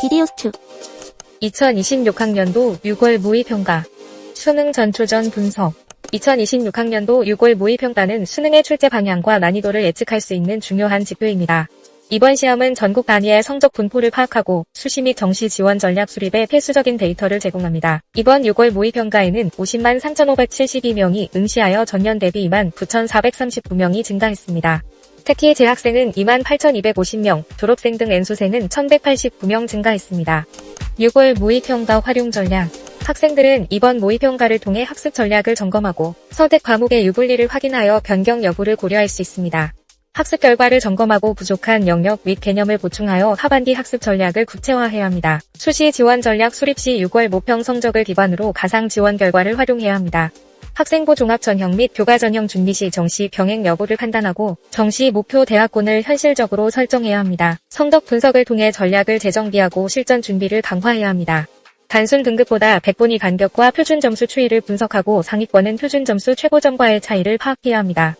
비디오 스튜 2026학년도 6월 모의평가 수능 전초전 분석 2026학년도 6월 모의평가는 수능의 출제 방향과 난이도를 예측할 수 있는 중요한 지표입니다. 이번 시험은 전국 단위의 성적 분포를 파악하고 수시 및 정시 지원 전략 수립에 필수적인 데이터를 제공합니다. 이번 6월 모의평가에는 50만 3,572명이 응시하여 전년 대비 2만 9,439명이 증가했습니다. 특히 재학생은 2만 8,250명, 졸업생 등 N수생은 1,189명 증가했습니다. 6월 모의평가 활용 전략 학생들은 이번 모의평가를 통해 학습 전략을 점검하고 선택 과목의 유불리를 확인하여 변경 여부를 고려할 수 있습니다. 학습 결과를 점검하고 부족한 영역 및 개념을 보충하여 하반기 학습 전략을 구체화해야 합니다. 수시 지원 전략 수립 시 6월 모평 성적을 기반으로 가상 지원 결과를 활용해야 합니다. 학생부 종합 전형 및 교과 전형 준비 시 정시 병행 여부를 판단하고 정시 목표 대학군을 현실적으로 설정해야 합니다. 성적 분석을 통해 전략을 재정비하고 실전 준비를 강화해야 합니다. 단순 등급보다 100분위 간격과 표준 점수 추이를 분석하고 상위권은 표준 점수 최고점과의 차이를 파악해야 합니다.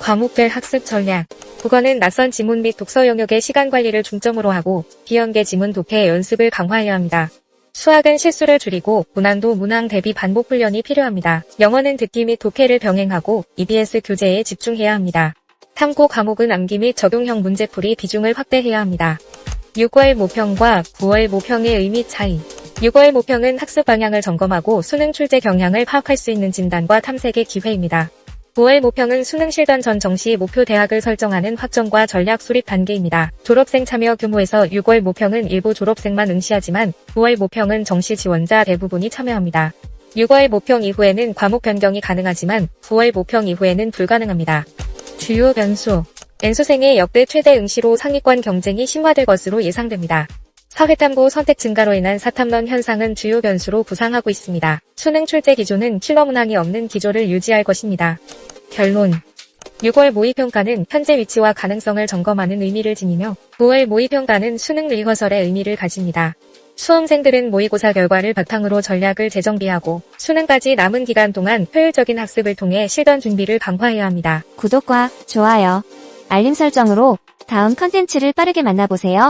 과목별 학습 전략. 국어는 낯선 지문 및 독서 영역의 시간 관리를 중점으로 하고 비연계 지문 독해 연습을 강화해야 합니다. 수학은 실수를 줄이고 문항도 문항 대비 반복 훈련이 필요합니다. 영어는 듣기 및 독해를 병행하고 EBS 교재에 집중해야 합니다. 탐구 과목은 암기 및 적용형 문제풀이 비중을 확대해야 합니다. 6월 모평과 9월 모평의 의미 차이. 6월 모평은 학습 방향을 점검하고 수능 출제 경향을 파악할 수 있는 진단과 탐색의 기회입니다. 9월 모평은 수능 실전 전 정시 목표 대학을 설정하는 확정과 전략 수립 단계입니다. 졸업생 참여 규모에서 6월 모평은 일부 졸업생만 응시하지만 9월 모평은 정시 지원자 대부분이 참여합니다. 6월 모평 이후에는 과목 변경이 가능하지만 9월 모평 이후에는 불가능합니다. 주요 변수 N수생의 역대 최대 응시로 상위권 경쟁이 심화될 것으로 예상됩니다. 사회탐구 선택 증가로 인한 사탐론 현상은 주요 변수로 부상하고 있습니다. 수능 출제 기조는 킬러 문항이 없는 기조를 유지할 것입니다. 결론 6월 모의평가는 현재 위치와 가능성을 점검하는 의미를 지니며 9월 모의평가는 수능 리허설의 의미를 가집니다. 수험생들은 모의고사 결과를 바탕으로 전략을 재정비하고 수능까지 남은 기간 동안 효율적인 학습을 통해 실전 준비를 강화해야 합니다. 구독과 좋아요 알림 설정으로 다음 컨텐츠를 빠르게 만나보세요.